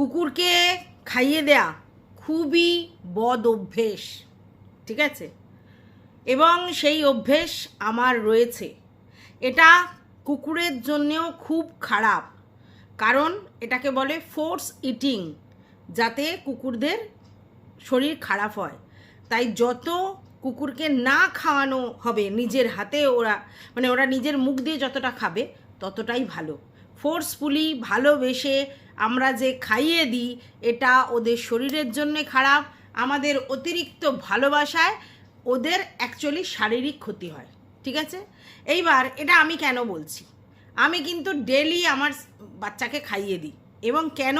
কুকুরকে খাইয়ে দেয়া খুবই বদ অভ্যেস, ঠিক আছে? এবং সেই অভ্যেস আমার রয়েছে। এটা কুকুরের জন্যেও খুব খারাপ, কারণ এটাকে বলে ফোর্স ইটিং যাতে কুকুরদের শরীর খারাপ হয়। তাই যত কুকুরকে না খাওয়ানো হবে নিজের হাতে, ওরা মানে ওরা নিজের মুখ দিয়ে যতটা খাবে, ততটাই ভালো। ফোর্সফুলি ভালোবেসে আমরা যে খাইয়ে দিই, এটা ওদের শরীরের জন্য খারাপ, আমাদের অতিরিক্ত ভালোবাসায় ওদের অ্যাকচুয়ালি শারীরিক ক্ষতি হয়, ঠিক আছে? এইবার এটা আমি কেন বলছি? আমি কিন্তু ডেলি আমার বাচ্চাকে খাইয়ে দিই, এবং কেন?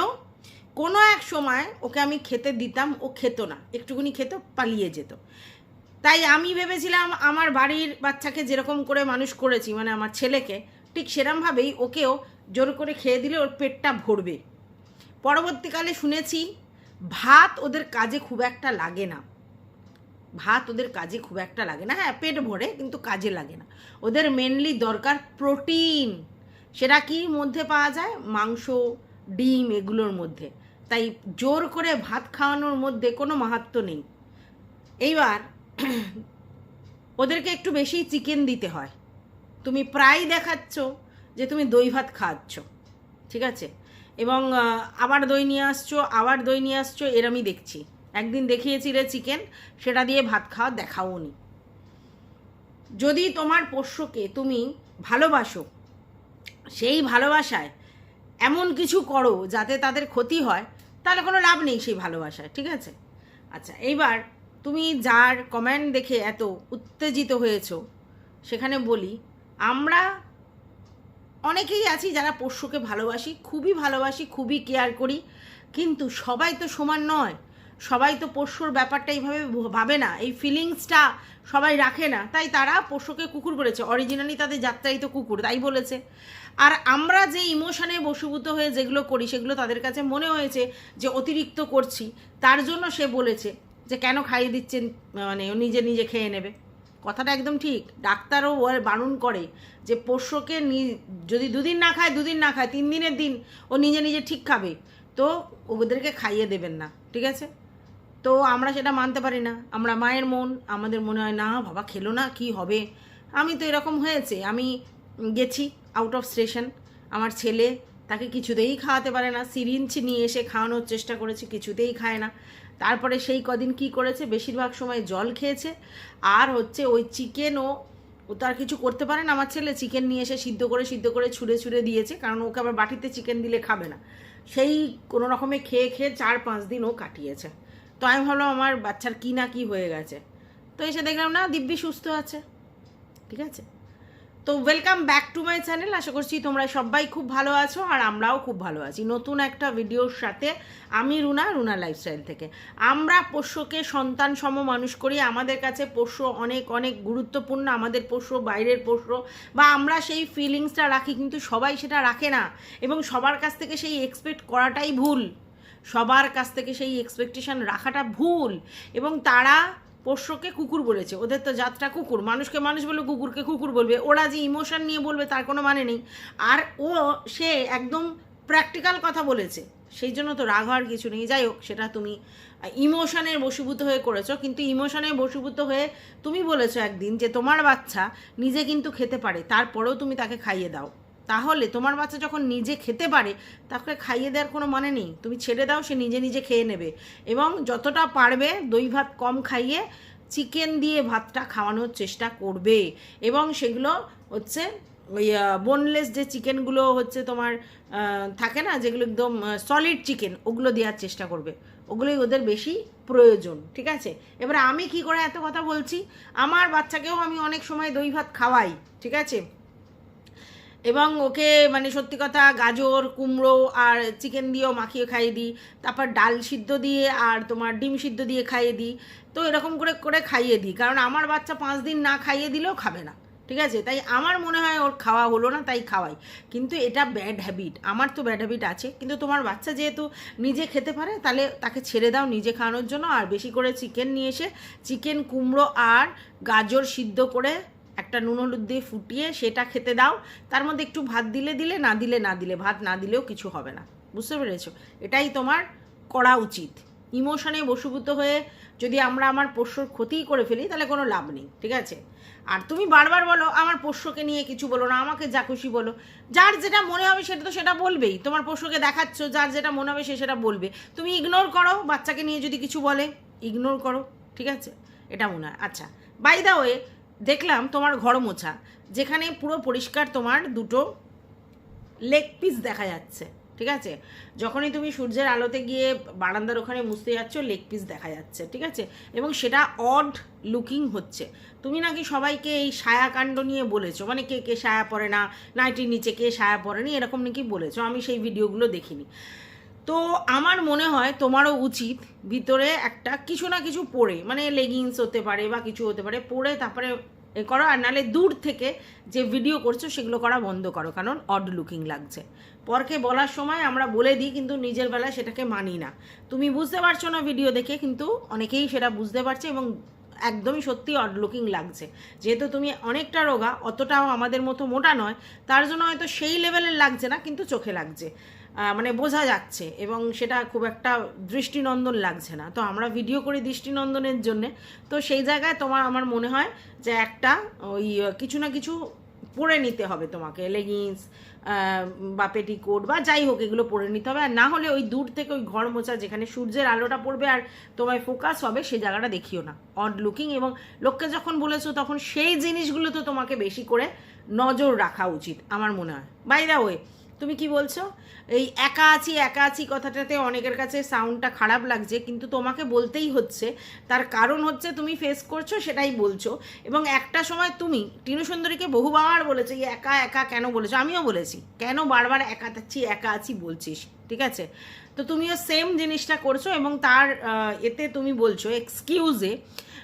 কোনো এক সময় ওকে আমি খেতে দিতাম, ও খেত না একটুকুনি খেত, পালিয়ে যেত। তাই আমি ভেবেছিলাম আমার বাড়ির বাচ্চাকে যেরকম করে মানুষ করেছি মানে আমার ছেলেকে, ঠিক সেরমভাবেই ওকেও জোর করে খেয়ে দিলে ওর পেটটা ভরবে। পরবর্তীকালে শুনেছি, ভাত ওদের কাজে খুব একটা লাগে না। ভাত ওদের কাজে খুব একটা লাগে না। হ্যাঁ পেট ভরে, কিন্তু কাজে লাগে না। ওদের মেনলি দরকার প্রোটিন সেটা কি মধ্যে পাওয়া যায়? মাংস, ডিম এগুলোর মধ্যে। তাই জোর করে ভাত খাওয়ানোর মধ্যে কোনো মাহাত্ম নেই। এইবার ওদেরকে একটু বেশি চিকেন দিতে হয়। তুমি প্রায় দেখাচ্ছ যে তুমি দই ভাত খাওয়াচ্ছ ঠিক আছে? এবং আবার দই নিয়ে আসছো, আবার দই নিয়ে আসছো এরমই দেখছি। একদিন দেখিয়েছিলে চিকেন, সেটা দিয়ে ভাত খাওয়া দেখাও নি। যদি তোমার পোষ্যকে তুমি ভালোবাসো, সেই ভালোবাসায় এমন কিছু করো যাতে তাদের ক্ষতি হয়, তাহলে কোনো লাভ নেই সেই ভালোবাসায়, ঠিক আছে? আচ্ছা এইবার তুমি যার কমেন্ট দেখে এত উত্তেজিত হয়েছো, সেখানে বলি, আমরা অনেকেই আছি যারা পোষ্যকে ভালোবাসি, খুবই ভালোবাসি, খুবই কেয়ার করি। কিন্তু সবাই তো সমান নয়। সবাই তো পোষ্যর ব্যাপারটা এইভাবে ভাবে না। এই ফিলিংসটা সবাই রাখে না। তাই তারা পোষ্যকে কুকুর বলেছে। অরিজিনালি তাদের যাত্রাই তো কুকুর, তাই বলেছে। আর আমরা যে ইমোশনে বশীভূত হয়ে যেগুলো করি, সেগুলো তাদের কাছে মনে হয়েছে যে অতিরিক্ত করছি। তার জন্য সে বলেছে যে, কেন খাইয়ে দিচ্ছেন? মানে নিজে নিজে খেয়ে নেবে। কথাটা একদম ঠিক। ডাক্তারও বারণ করে যে পোষ্যকে যদি দুদিন না খায়, দুদিন না খায়, তিন দিনের দিন ও নিজে নিজে ঠিক খাবে। তো ওদেরকে খাইয়ে দেবেন না, ঠিক আছে? তো আমরা সেটা মানতে পারি না। আমরা মায়ের মন, আমাদের মনে হয়, না, বাবা খেলো না, কি হবে? আমি তো এরকম হয়েছে। আমি গেছি আউট অফ স্টেশন আমার ছেলে তাকে কিছুতেই খাওয়াতে পারে না। সিরিঞ্জ নিয়ে এসে খাওয়ানোর চেষ্টা করেছি, কিছুতেই খায় না। তারপরে সেই কদিন কি করেছে? বেশিরভাগ সময় জল খেয়েছে। আর হচ্ছে ওই চিকেনও ও তো আর কিছু করতে পারে না আমার ছেলে। চিকেন নিয়ে এসে সিদ্ধ করে সিদ্ধ করে ছুঁড়ে ছুঁড়ে দিয়েছে। কারণ ওকে আবার বাটিতে চিকেন দিলে খাবে না। সেই কোনো রকমে খেয়ে খেয়ে চার পাঁচ দিন ও কাটিয়েছে। তো আমি ভাবলাম আমার বাচ্চার কি না কি হয়ে গেছে। তো এসে দেখলাম, না, দিব্যি সুস্থ আছে। ঠিক আছে? তো welcome back to my channel আশা করছি তোমরা সবাই খুব ভালো আছো আর আমরাও খুব ভালো আছি। নতুন একটা ভিডিওর সাথে আমি রুনা রুনা লাইফস্টাইল থেকে। আমরা পোষ্যকে সন্তান সম মানুষ করি। আমাদের কাছে পোষ্য অনেক অনেক গুরুত্বপূর্ণ। আমাদের পোষ্য বাইরের পোষ্য। বা আমরা সেই ফিলিংসটা রাখি, কিন্তু সবাই সেটা রাখে না। এবং সবার কাছ থেকে সেই এক্সপেক্ট করাটাই ভুল। সবার কাছ থেকে সেই এক্সপেকটেশন রাখাটা ভুল। এবং তারা পোষ্যকে কুকুর বলেছে, ওদের তো জাতটা কুকুর, মানুষকে মানুষ বলে কুকুরকে কুকুর বলবে, ওরা যে ইমোশন নিয়ে বলবে তার কোনো মানে নেই। আর ও, সে একদম প্র্যাকটিক্যাল কথা বলেছে, সেই জন্য তো রাগ হওয়ার কিছু নেই। যাই হোক, সেটা তুমি ইমোশনের বশীভূত হয়ে করেছ, কিন্তু ইমোশনের বশীভূত হয়ে তুমি বলেছ একদিন যে তোমার বাচ্চা নিজে কিন্তু খেতে পারে, তারপরেও তুমি তাকে খাইয়ে দাও। তাহলে তোমার বাচ্চা যখন নিজে খেতে পারে, তাকে খাইয়ে দেওয়ার কোনো মানে নেই। তুমি ছেড়ে দাও, সে নিজে নিজে খেয়ে নেবে। এবং যতটা পারবে, দই ভাত কম খাইয়ে চিকেন দিয়ে ভাতটা খাওয়ানোর চেষ্টা করবে। এবং সেগুলো হচ্ছে ওই বোনলেস যে চিকেনগুলো হচ্ছে তোমার থাকে না, যেগুলো একদম সলিড চিকেন ওগুলো দেওয়ার চেষ্টা করবে। ওগুলোই ওদের বেশি প্রয়োজন, ঠিক আছে? এবারে আমি কি করে এত কথা বলছি? আমার বাচ্চাকেও আমি অনেক সময় দই ভাত খাওয়াই, ঠিক আছে? এবং ওকে মানে সত্যি কথা গাজর, কুমড়ো আর চিকেন দিয়েও মাখিয়ে খাইয়ে দিই। তারপর ডাল সিদ্ধ দিয়ে আর তোমার ডিম সিদ্ধ দিয়ে খাইয়ে দিই। তো এরকম করে করে খাইয়ে দিই। কারণ আমার বাচ্চা পাঁচ দিন না খাইয়ে দিলেও খাবে না। ঠিক আছে? তাই আমার মনে হয় ওর খাওয়া হলো না, তাই খাওয়াই। কিন্তু এটা ব্যাড হ্যাবিট আমার তো ব্যাড হ্যাবিট আছে। কিন্তু তোমার বাচ্চা যেহেতু নিজে খেতে পারে, তাহলে তাকে ছেড়ে দাও নিজে খাওয়ানোর জন্য। আর বেশি করে চিকেন নিয়ে এসে চিকেন কুমড়ো আর গাজর সিদ্ধ করে একটা নুন হলুদ দিয়ে ফুটিয়ে সেটা খেতে দাও। তার মধ্যে একটু ভাত দিলে দিলে, না দিলে না দিলে। ভাত না দিলেও কিছু হবে না। বুঝতে পেরেছ? এটাই তোমার করা উচিত। ইমোশনে বশীভূত হয়ে যদি আমরা আমার পোষ্যর ক্ষতিই করে ফেলি, তাহলে কোনো লাভ নেই, ঠিক আছে? আর তুমি বারবার বলো, আমার পোষ্যকে নিয়ে কিছু বলো না, আমাকে যা খুশি বলো। যার যেটা মনে হবে সেটা তো সেটা বলবেই। তোমার পোষ্যকে দেখাচ্ছ, যার যেটা মনে হবে সে সেটা বলবে। তুমি ইগনোর করো, বাচ্চাকে নিয়ে যদি কিছু বলে ইগনোর করো, ঠিক আছে? এটা মনে হয়। আচ্ছা বাই দা ওয়ে দেখলাম তোমার ঘর মোছা, যেখানে পুরো পরিষ্কার তোমার দুটো লেগ পিস দেখা যাচ্ছে, ঠিক আছে? যখনই তুমি সূর্যের আলোতে গিয়ে বারান্দার ওখানে মুছতে যাচ্ছ লেগ পিস দেখা যাচ্ছে, ঠিক আছে? এবং সেটা অড লুকিং হচ্ছে। তুমি নাকি সবাইকে এই ছায়াকাণ্ড নিয়ে বলেছ মানে কে কে সায়া পরে না নাইটির নিচে কে ছায়া পড়েনি এরকম নাকি বলেছ, আমি সেই ভিডিওগুলো দেখিনি। তো আমার মনে হয় তোমারও উচিত ভিতরে একটা কিছু না কিছু পরে মানে লেগিংস হতে পারে বা কিছু হতে পারে, পরে তারপরে এ করো, আর নাহলে দূর থেকে যে ভিডিও করছ সেগুলো করা বন্ধ করো, কারণ অড লুকিং লাগছে। পরকে বলার সময় আমরা বলে দিই, কিন্তু নিজের বেলায় সেটাকে মানি না। তুমি বুঝতে পারছ না ভিডিও দেখে, কিন্তু অনেকেই সেটা বুঝতে পারছে এবং একদমই সত্যি অড লুকিং লাগছে। যেহেতু তুমি অনেকটা রোগা, অতটাও আমাদের মতো মোটা নয়, তার জন্য হয়তো সেই লেভেলের লাগছে না, কিন্তু চোখে লাগছে। মানে বোঝা যাচ্ছে এবং সেটা খুব একটা দৃষ্টিনন্দন লাগছে না। তো আমরা ভিডিও করি দৃষ্টিনন্দনের জন্যে। তো সেই জায়গায় তোমার, আমার মনে হয় যে একটা ওই, কিছু না কিছু পরে নিতে হবে তোমাকে। লেগিংস বা পেটিকোট বা যাই হোক, এগুলো পরে নিতে হবে। আর না হলে ওই দূর থেকে ওই ঘর মোছা, যেখানে সূর্যের আলোটা পড়বে আর তোমায় ফোকাস হবে সেই জায়গাটা দেখিও না। অড লুকিং এবং লোককে যখন বলেছ, তখন সেই জিনিসগুলো তো তোমাকে বেশি করে নজর রাখা উচিত, আমার মনে হয়। বাইরা ওয়ে তুমি কি বলছো? এই একা আছি একা আছি কথাটাতে অনেকের কাছে সাউন্ডটা খারাপ লাগছে, কিন্তু তোমাকে বলতেই হচ্ছে। তার কারণ হচ্ছে তুমি ফেস করছ, সেটাই বলছো। এবং একটা সময় তুমি, টিনু সুন্দরীকে বহুবার বলেছ, এই একা একা কেন বলেছ? আমিও বলেছি, কেন বারবার একা থাকছি একা আছি বলছিস? ঠিক আছে? তো তুমিও সেম জিনিসটা করছ এবং তার এতে তুমি বলছো এক্সকিউজে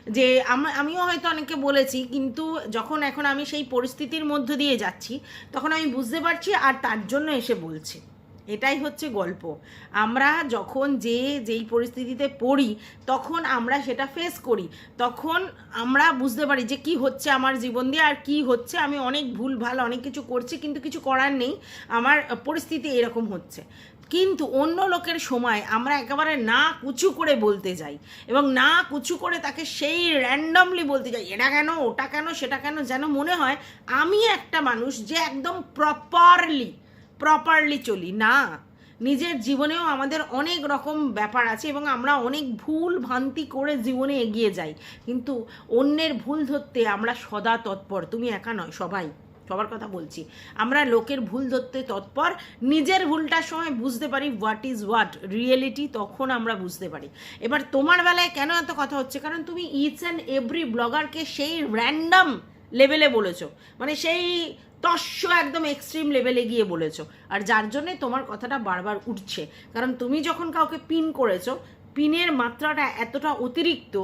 যে আম- আমিও হয়তো অনেকে বলেছি, কিন্তু যখন এখন আমি সেই পরিস্থিতির মধ্য দিয়ে যাচ্ছি, তখন আমি বুঝতে পারছি আর তার জন্য এসে বলছি। এটাই হচ্ছে গল্প। আমরা যখন যে, যেই পরিস্থিতিতে পড়ি, তখন আমরা সেটা ফেস করি। তখন আমরা বুঝতে পারি যে কি হচ্ছে আমার জীবন দিয়ে আর কি হচ্ছে। আমি অনেক ভুল, ভালো, অনেক কিছু করছি, কিন্তু কিছু করার নেই। আমার পরিস্থিতি এরকম হচ্ছে। কিন্তু অন্য লোকের সময় আমরা একেবারে না কুচু করে বলতে যাই এবং না কুচু করে তাকে সেই র্যান্ডমলি বলতে যাই, এটা কেন, ওটা কেন, সেটা কেন? যেন মনে হয়, আমি একটা মানুষ যে একদম প্রপারলি প্রপারলি চলি, না। নিজের জীবনেও আমাদের অনেক রকম ব্যাপার আছে এবং আমরা অনেক ভুল ভ্রান্তি করে জীবনে এগিয়ে যাই। কিন্তু অন্যের ভুল ধরতে আমরা সদা তৎপর। তুমি একা নয়, সবাই। সবার কথা বলছি। আমরা লোকের ভুল ধরতে তৎপর। নিজের ভুলটার সময় বুঝতে পারি হোয়াট ইজ হোয়াট রিয়েলিটি তখন আমরা বুঝতে পারি। এবার তোমার বেলায় কেন এত কথা হচ্ছে? কারণ তুমি ইচ অ্যান্ড এভরি ব্লগারকে সেই র্যান্ডম লেভেলে বলেছ। মানে সেই তস্য একদম এক্সট্রিম লেভেলে গিয়ে বলেছ। আর যার জন্যে তোমার কথাটা বারবার উঠছে। কারণ তুমি যখন কাউকে পিন করেছ পিনের মাত্রাটা এতটা অতিরিক্ত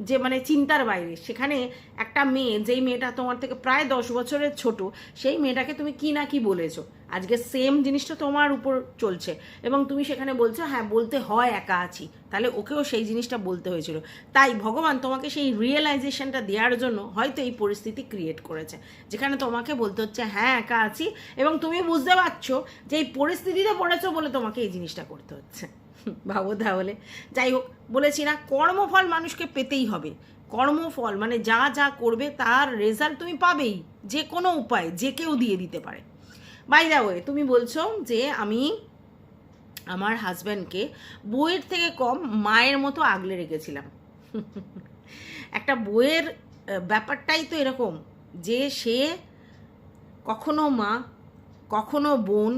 যে মানে চিন্তার বাইরে। সেখানে একটা মেয়ে, যেই মেয়েটা তোমার থেকে প্রায় দশ বছরের ছোট, সেই মেয়েটাকে তুমি কি না কি বলেছ? আজকে সেম জিনিসটা তোমার উপর চলছে। এবং তুমি সেখানে বলছো হ্যাঁ বলতে হয়, একা আছি। তাহলে ওকেও সেই জিনিসটা বলতে হয়েছিল। তাই ভগবান তোমাকে সেই রিয়েলাইজেশনটা দেওয়ার জন্য হয়তো এই পরিস্থিতি ক্রিয়েট করেছে। যেখানে তোমাকে বলতে হচ্ছে হ্যাঁ একা আছি। এবং তুমি বুঝতে পারছ যে এই পরিস্থিতিতে পড়েছো বলে তোমাকে এই জিনিসটা করতে হচ্ছে। ভাবো তাহলে। যাই হোক, বলেছি না, কর্মফল মানুষকে পেতেই হবে। কর্মফল মানে যা যা করবে তার রেজাল্ট তুমি পাবেই, যে কোনো উপায়, যে কেউ দিয়ে দিতে পারে। বাই দা ওয়ে তুমি বলছো যে আমি আমার হাজব্যান্ডকে বইয়ের থেকে কম মায়ের মতো আগলে রেখেছিলাম। একটা বইয়ের ব্যাপারটাই তো এরকম যে সে কখনো মা, কখনো বোন,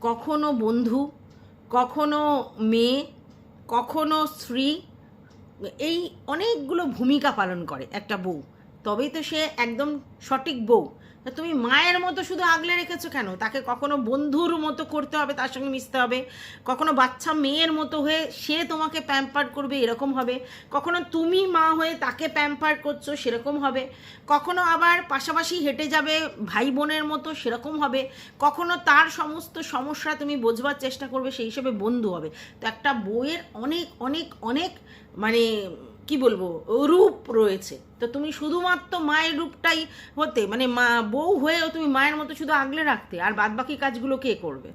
কখনো বন্ধু কখনো মেয়ে, কখনো স্ত্রী, এই অনেকগুলো ভূমিকা পালন করে একটা বউ। তবেই তো সে একদম সঠিক বউ। তুমি মায়ের মতো শুধু আগলে রেখেছো কেন? তাকে কখনো বন্ধুর মতো করতে হবে, তার সঙ্গে মিশতে হবে? কখনো বাচ্চা মেয়ের মতো হয়ে সে তোমাকে প্যাম্পার করবে, এরকম হবে? কখনো তুমি মা হয়ে তাকে প্যাম্পার করছ, সেরকম হবে? কখনো আবার পাশাপাশি হেঁটে যাবে ভাই বোনের মতো, সেরকম হবে? কখনো তার সমস্ত সমস্যা তুমি বোঝবার চেষ্টা করবে, সেই হিসেবে বন্ধু হবে? তো একটা বইয়ের অনেক অনেক অনেক মানে কি বলব, রূপ রয়েছে। তো তুমি শুধুমাত্র মায়ের রূপটাই হতে মানে মা, বউ হয়েও তুমি মায়ের মতো শুধু আগলে রাখতে, আর বাদবাকি কাজগুলো কে করবে?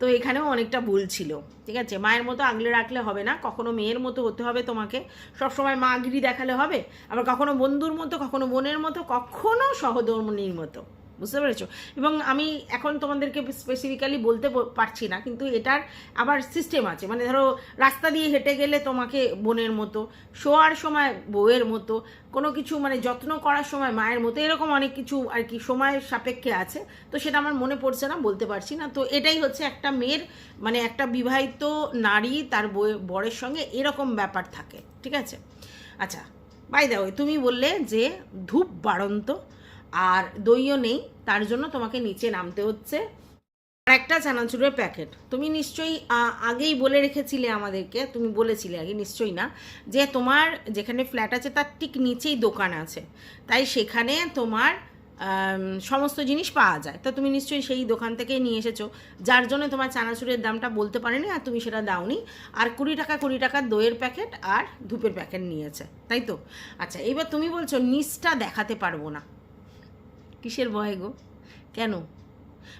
তো এখানেও অনেকটা ভুল ছিল, ঠিক আছে? মায়ের মতো আগলে রাখলে হবে না, কখনো মেয়ের মতো হতে হবে তোমাকে, সবসময় মাগিরি দেখালে হবে, আবার কখনো বন্ধুর মতো, কখনো বোনের মতো, কখনো সহধর্মিনীর মতো। বুঝতে পেরেছ? এবং আমি এখন তোমাদেরকে স্পেসিফিক্যালি বলতে পারছি না, কিন্তু এটার আবার সিস্টেম আছে। মানে ধরো, রাস্তা দিয়ে হেঁটে গেলে তোমাকে বোনের মতো, শোয়ার সময় বউয়ের মতো, কোনো কিছু মানে যত্ন করার সময় মায়ের মতো, এরকম অনেক কিছু আর কি সময়ের সাপেক্ষে আছে। তো সেটা আমার মনে পড়ছে না, বলতে পারছি না। তো এটাই হচ্ছে একটা মেয়ের মানে একটা বিবাহিত নারী তার বরের সঙ্গে এরকম ব্যাপার থাকে, ঠিক আছে? আচ্ছা বাই দা ওয়ে তুমি বললে যে ধূপ বাড়ন্ত। আর দইও নেই, তার জন্য তোমাকে নিচে নামতে হচ্ছে। আর একটা চানাচুরের প্যাকেট। তুমি নিশ্চয়ই আগেই বলে রেখেছিলে আমাদেরকে, তুমি বলেছিলে আগে, নিশ্চয়ই না, যে তোমার যেখানে ফ্ল্যাট আছে, তার ঠিক নিচেই দোকান আছে। তাই সেখানে তোমার সমস্ত জিনিস পাওয়া যায়। তো তুমি নিশ্চয়ই সেই দোকান থেকেই নিয়ে এসেছ, যার জন্য তোমার চানাচুরের দামটা বলতে পারেনি আর তুমি সেটা দাওনি। আর কুড়ি টাকা, কুড়ি টাকার দইয়ের প্যাকেট আর ধূপের প্যাকেট নিয়েছে। তাই তো? আচ্ছা এবার তুমি বলছো, নিচটা দেখাতে পারব না। কিসের ভয় গো? কেন?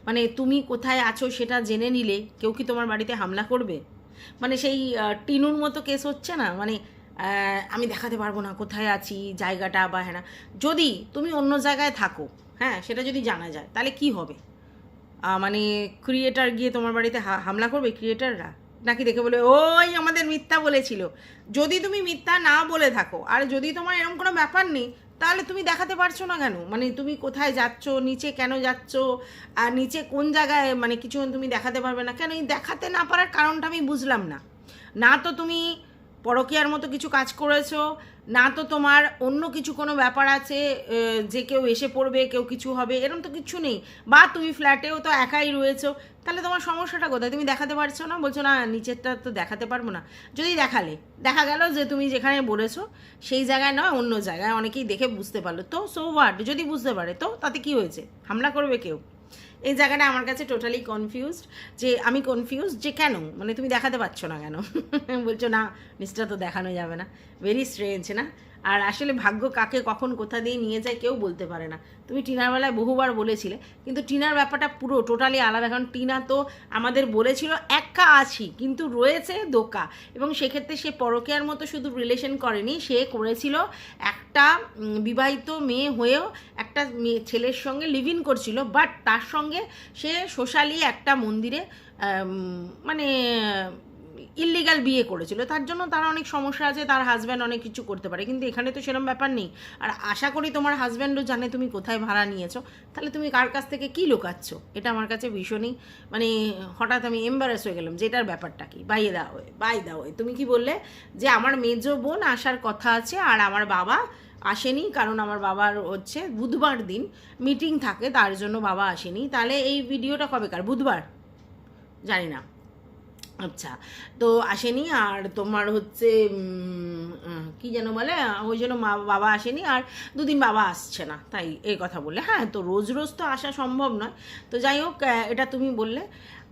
মানে তুমি কোথায় আছো সেটা জেনে নিলে কেউ কি তোমার বাড়িতে হামলা করবে? মানে সেই টিনুর মতো কেস হচ্ছে না? মানে আমি দেখাতে পারব না কোথায় আছি, জায়গাটা বা হ্যাঁ যদি তুমি অন্য জায়গায় থাকো হ্যাঁ সেটা যদি জানা যায়, তাহলে কি হবে? মানে ক্রিয়েটার গিয়ে তোমার বাড়িতে হামলা করবে ক্রিয়েটাররা নাকি দেখে বলে ওই আমাদের মিথ্যা বলেছিল। যদি তুমি মিথ্যা না বলে থাকো, আর যদি তোমার এরকম কোনো ব্যাপার নেই তাহলে তুমি দেখাতে পারছ না কেন? মানে তুমি কোথায় যাচ্ছ? নিচে কেন যাচ্ছ? আর নিচে কোন জায়গায় মানে কিছু তুমি দেখাতে পারবে না? কেন এই দেখাতে না পারার কারণটা আমি বুঝলাম না। না তো তুমি পরকীয়ার মতো কিছু কাজ করেছ? না তো তোমার অন্য কিছু কোনো ব্যাপার আছে যে কেউ এসে পড়বে, কেউ কিছু হবে এরকম তো কিছু নেই। বা তুমি ফ্ল্যাটেও তো একাই রয়েছো, তাহলে তোমার সমস্যাটা কোথায়? তুমি দেখাতে পারছ না? বলছো, না, নিচেরটা তো দেখাতে পারব না। যদি দেখালে, দেখা গেল যে তুমি যেখানে বলেছ, সেই জায়গায় নয়, অন্য জায়গায় অনেকেই দেখে বুঝতে পারল। তো সো হোয়াট যদি বুঝতে পারে, তো তাতে কি হয়েছে? হামলা করবে কেউ? এই জায়গাটা আমার কাছে টোটালি কনফিউজড যে আমি কনফিউজ যে কেন? মানে তুমি দেখাতে পারছ না কেন? বলছো, না নিচটা তো দেখানো যাবে না। ভেরি স্ট্রেঞ্জ না? আর আসলে ভাগ্য কাকে কখন কোথা দিয়ে নিয়ে যায় কেউ বলতে পারে না। তুমি টিনার বেলায় বহুবার বলেছিলে, কিন্তু টিনার ব্যাপারটা পুরো টোটালি আলাদা, কারণ টিনা তো আমাদের বলেছিল একা আছি, কিন্তু রয়েছে দোকা। এবং সেক্ষেত্রে সে পরকেয়ার মতো শুধু রিলেশন করেনি, সে করেছিল একটা বিবাহিত মেয়ে হয়েও একটা মেয়ে, ছেলের সঙ্গে লিভ ইন করছিল বাট তার সঙ্গে সে সোশ্যালি একটা মন্দিরে মানে ইল্লিগাল বিয়ে করেছিল। তার জন্য তার অনেক সমস্যা আছে, তার হাজব্যান্ড অনেক কিছু করতে পারে। কিন্তু এখানে তো সেরকম ব্যাপার নেই। আর আশা করি তোমার হাজব্যান্ডও জানে তুমি কোথায় ভাড়া নিয়েছো। তাহলে তুমি কার কাছ থেকে কী লুকাচ্ছ? এটা আমার কাছে ভীষণই মানে হঠাৎ আমি এম্বারেস হয়ে গেলাম যেটার ব্যাপারটা কি? বাইয়ে দেওয়া দাও বাই দেওয়া দাও তুমি কি বললে যে আমার মেজো বোন আসার কথা আছে আর আমার বাবা আসেনি, কারণ আমার বাবার হচ্ছে বুধবার দিন মিটিং থাকে, তার জন্য বাবা আসেনি। তাহলে এই ভিডিওটা কবেকার বুধবার? জানি না। আচ্ছা তো আসেনি আর তোমার হচ্ছে কি যেন বলে, ওই জন্য মা বাবা আসেনি আর দুদিন বাবা আসছে না, তাই এই কথা বললে হ্যাঁ তো রোজ রোজ তো আসা সম্ভব নয়। তো যাই হোক এটা তুমি বললে।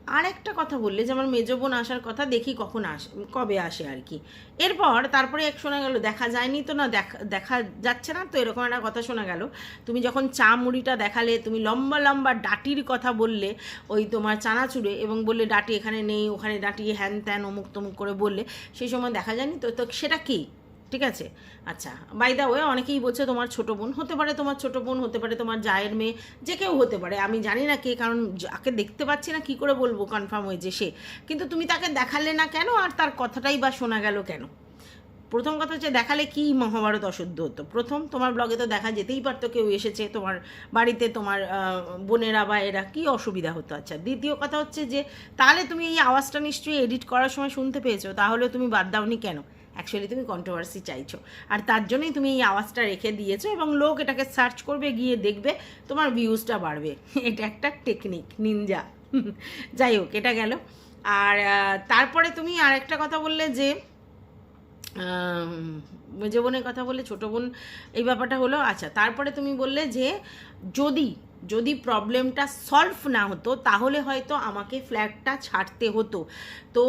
আর একটা কথা বললে যে আমার মেজো বোন আসার কথা দেখি কখন আসে, কবে আসে আর কি। এরপর তারপরে এক শোনা গেল, দেখা যায়নি তো না, দেখা দেখা যাচ্ছে না তো এরকম একটা কথা শোনা গেল। তুমি যখন চা মুড়িটা দেখালে, তুমি লম্বা লম্বা ডাটির কথা বললে, ওই তোমার চানাচুরে এবং বললে, ডাটি এখানে নেই, ওখানে ডাটি হ্যান ত্যান অমুক তমুক করে বললে, সেই সময় দেখা যায়নি তো তো সেটা কি? ঠিক আছে? আচ্ছা বাই দা ওয়ে অনেকেই বলছে তোমার ছোট বোন হতে পারে, তোমার ছোট বোন হতে পারে, তোমার জায়ের মেয়ে, যে কেউ হতে পারে, আমি জানি না কে, কারণ যাকে দেখতে পাচ্ছি না, কি করে বলব কনফার্ম হয়ে যে সে। কিন্তু তুমি তাকে দেখালে না কেন, আর তার কথাটাই বা শোনা গেল কেন? প্রথম কথা হচ্ছে, দেখালে কি মহাভারত অশুদ্ধ হতো? প্রথম, তোমার ব্লগে তো দেখা যেতেই পারতো, কেউ এসেছে, তোমার বাড়িতে তোমার বোনেরা বা এরা, কি অসুবিধা হতো? আচ্ছা দ্বিতীয় কথা হচ্ছে যে, তাহলে তুমি এই আওয়াজটা নিশ্চয়ই এডিট করার সময় শুনতে পেয়েছ, তাহলে তুমি বাদ দাওনি কেন? অ্যাকচুয়ালি তুমি কন্ট্রোভার্সি চাইছো। আর তার জন্যই তুমি এই আওয়াজটা রেখে দিয়েছ এবং লোক এটাকে সার্চ করবে, গিয়ে দেখবে তোমার ভিউজটা বাড়বে। এটা একটা টেকনিক নিনজা যাই হোক, এটা গেল। আর তারপরে তুমি আরেকটা কথা বললে যে মেজো বোনের কথা বলে ছোটো বোন, এই ব্যাপারটা হলো আচ্ছা তারপরে তুমি বললে যে, যদি যদি প্রবলেমটা সলভ না হতো, তাহলে হয়তো আমাকে ফ্ল্যাটটা ছাড়তে হতো। তো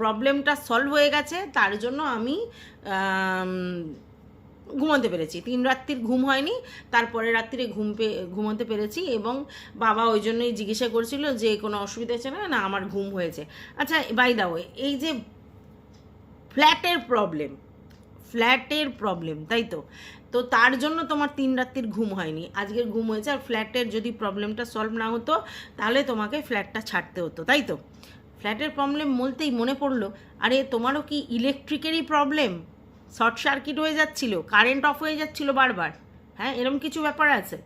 প্রবলেমটা সলভ হয়ে গেছে, তার জন্য আমি ঘুমাতে পেরেছি। তিন রাত্রির ঘুম হয়নি, তারপরে রাত্রিরে ঘুম ঘুমোতে পেরেছি এবং বাবা ওই জন্যই জিজ্ঞাসা করছিল যে, কোনো অসুবিধা হচ্ছে না? না, আমার ঘুম হয়েছে। আচ্ছা বাই দা ওয়ে এই যে, ফ্ল্যাটের প্রবলেম ফ্ল্যাটের প্রবলেম, তাই তো? তো তার জন্য তোমার তিন রাত্রির ঘুম হয়নি। আজকের ঘুম হয়েছে আর ফ্ল্যাটের যদি প্রবলেমটা সলভ না হতো, তাহলে তোমাকে ফ্ল্যাটটা ছাড়তে হতো, তাই তো? ফ্ল্যাটের প্রবলেম বলতেই মনে পড়ল, আরে তোমারও কি ইলেকট্রিকেরই প্রবলেম? শর্ট সার্কিট হয়ে যাচ্ছিল, কারেন্ট অফ হয়ে যাচ্ছিল বারবার। হ্যাঁ এরম কিছু ব্যাপার আছে?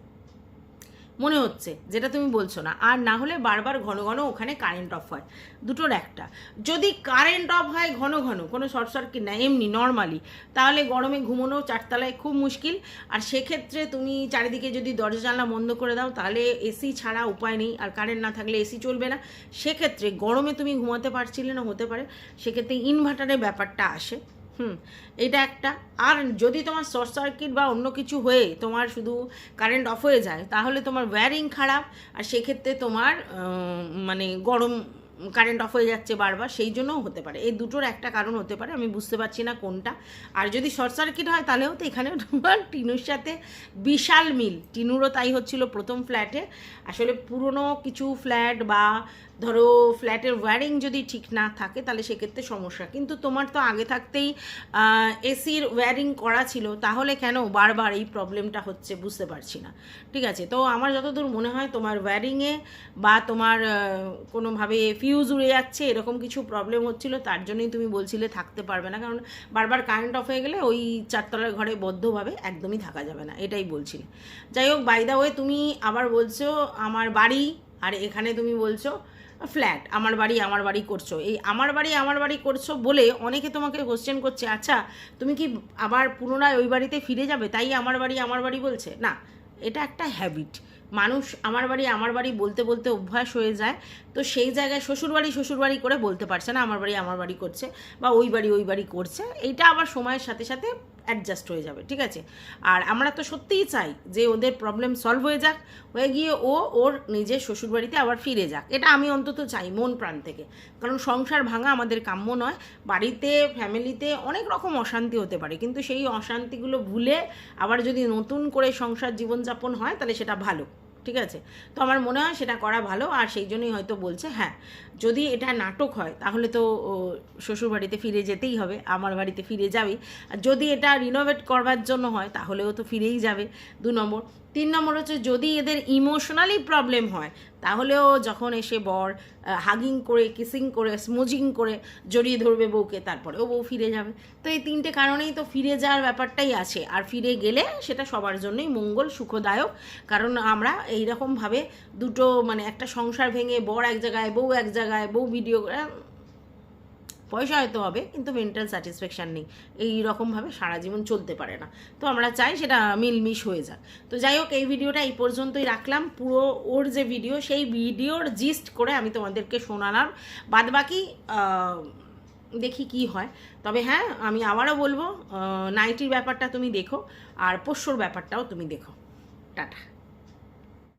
মনে হচ্ছে, যেটা তুমি বলছো না। আর না হলে বারবার ঘন ঘন ওখানে কারেন্ট অফ হয়। দুটোর একটা। যদি কারেন্ট অফ হয় ঘন ঘন, কোনো শর্ট সার্কিট না, এমনি নর্মালি তাহলে গরমে ঘুমোনো চারতলায় খুব মুশকিল। আর সেক্ষেত্রে তুমি চারিদিকে যদি দরজা জানলা বন্ধ করে দাও, তাহলে এসি ছাড়া উপায় নেই। আর কারেন্ট না থাকলে এসি চলবে না। সেক্ষেত্রে গরমে তুমি ঘুমাতে পারছিলে না, হতে পারে। সেক্ষেত্রে ইনভার্টারের ব্যাপারটা আসে। হুম, এটা একটা। আর যদি তোমার শর্ট সার্কিট বা অন্য কিছু হয়ে তোমার শুধু কারেন্ট অফ হয়ে যায়, তাহলে তোমার ওয়্যারিং খারাপ, আর সেক্ষেত্রে তোমার মানে গরম কারেন্ট অফ হয়ে যাচ্ছে বারবার, সেই জন্যও হতে পারে। এই দুটোর একটা কারণ হতে পারে, আমি বুঝতে পারছি না কোনটা। আর যদি শর্ট সার্কিট হয়, তাহলেও তো এখানে তোমার টিনুর সাথে বিশাল মিল। টিনুরও তাই হচ্ছিল প্রথম ফ্ল্যাটে আসলে পুরনো কিছু ফ্ল্যাট বা ধরো ফ্ল্যাটের ওয়্যারিং যদি ঠিক না থাকে, তাহলে সেক্ষেত্রে সমস্যা। কিন্তু তোমার তো আগে থাকতেই এসির ওয়্যারিং করা ছিল, তাহলে কেন বারবার এই প্রবলেমটা হচ্ছে বুঝতে পারছি না। ঠিক আছে? তো আমার যতদূর মনে হয়, তোমার ওয়্যারিংয়ে বা তোমার কোনোভাবে ফিউজ উড়ে যাচ্ছে, এরকম কিছু প্রবলেম হচ্ছিল, তার জন্যই তুমি বলছিলে থাকতে পারবে না। কারণ বারবার কারেন্ট অফ হয়ে গেলে ওই চারতলার ঘরে বদ্ধভাবে একদমই থাকা যাবে না, এটাই বলছিলে যাই হোক বাইদা ওয়ে তুমি আবার বলছো আমার বাড়ি, আর এখানে তুমি বলছো ফ্ল্যাট আমার বাড়ি আমার বাড়ি করছ। এই আমার বাড়ি আমার বাড়ি করছ বলে অনেকে তোমাকে কোশ্চেন করছে আচ্ছা তুমি কি আবার পুনরায় ওই বাড়িতে ফিরে যাবে? তাই আমার বাড়ি আমার বাড়ি বলছে? না, এটা একটা হ্যাবিট মানুষ আমার বাড়ি আমার বাড়ি বলতে বলতে অভ্যাস হয়ে যায়। তো সেই জায়গায় শ্বশুরবাড়ি শ্বশুরবাড়ি করে বলতে পারছে না, আমার বাড়ি আমার বাড়ি করছে বা ওই বাড়ি ওই বাড়ি করছে। এইটা আবার সময়ের সাথে সাথে অ্যাডজাস্ট হয়ে যাবে, ঠিক আছে? আর আমরা তো সত্যিই চাই যে ওদের প্রবলেম সলভ হয়ে যাক, হয়ে গিয়ে ও ওর নিজের শ্বশুরবাড়িতে আবার ফিরে যাক। এটা আমি অন্তত চাই মন প্রাণ থেকে। কারণ সংসার ভাঙা আমাদের কাম্য নয়, বাড়িতে ফ্যামিলিতে অনেক রকম অশান্তি হতে পারে। কিন্তু সেই অশান্তিগুলো ভুলে আবার যদি নতুন করে সংসার জীবনযাপন হয়, তাহলে সেটা ভালো। ঠিক আছে? তো আমার মনে হয় সেটা করা ভালো, আর সেই জন্যই হয়তো বলছে হ্যাঁ যদি এটা নাটক হয়, তাহলে তো শ্বশুর বাড়িতে ফিরে যেতেই হবে, আমার বাড়িতে ফিরে যাবে। আর যদি এটা রিনোভেট করবার জন্য হয়, তাহলেও তো ফিরেই যাবে, দু নম্বর। তিন নম্বর হচ্ছে যদি এদের ইমোশনালি প্রবলেম হয় তাহলেও যখন এসে বর হাগিং করে কিসিং করে স্মোজিং করে জড়িয়ে ধরবে বউকে তারপরে ও বউ ফিরে যাবে। তো এই তিনটে কারণেই তো ফিরে যাওয়ার ব্যাপারটাই আছে। আর ফিরে গেলে সেটা সবার জন্যই মঙ্গল, সুখদায়ক। কারণ আমরা এইরকমভাবে দুটো মানে একটা সংসার ভেঙে বর এক জায়গায়, বউ এক জায়গায়, বউ ভিডিও পয়সা হয়তো হবে, কিন্তু মেন্টাল স্যাটিসফ্যাকশান নেই। এই রকমভাবে সারা জীবন চলতে পারে না। তো আমরা চাই সেটা মিলমিশ হয়ে যাক। তো যাই হোক, এই ভিডিওটা এই পর্যন্তই রাখলাম। পুরো ওর যে ভিডিও সেই ভিডিওর জিস্ট করে আমি তোমাদেরকে শোনালাম। বাদ বাকি দেখি কি হয়। তবে হ্যাঁ আমি আবারও বলব নাইটির ব্যাপারটা তুমি দেখো, আর পোষ্যর ব্যাপারটাও তুমি দেখো। টাটা।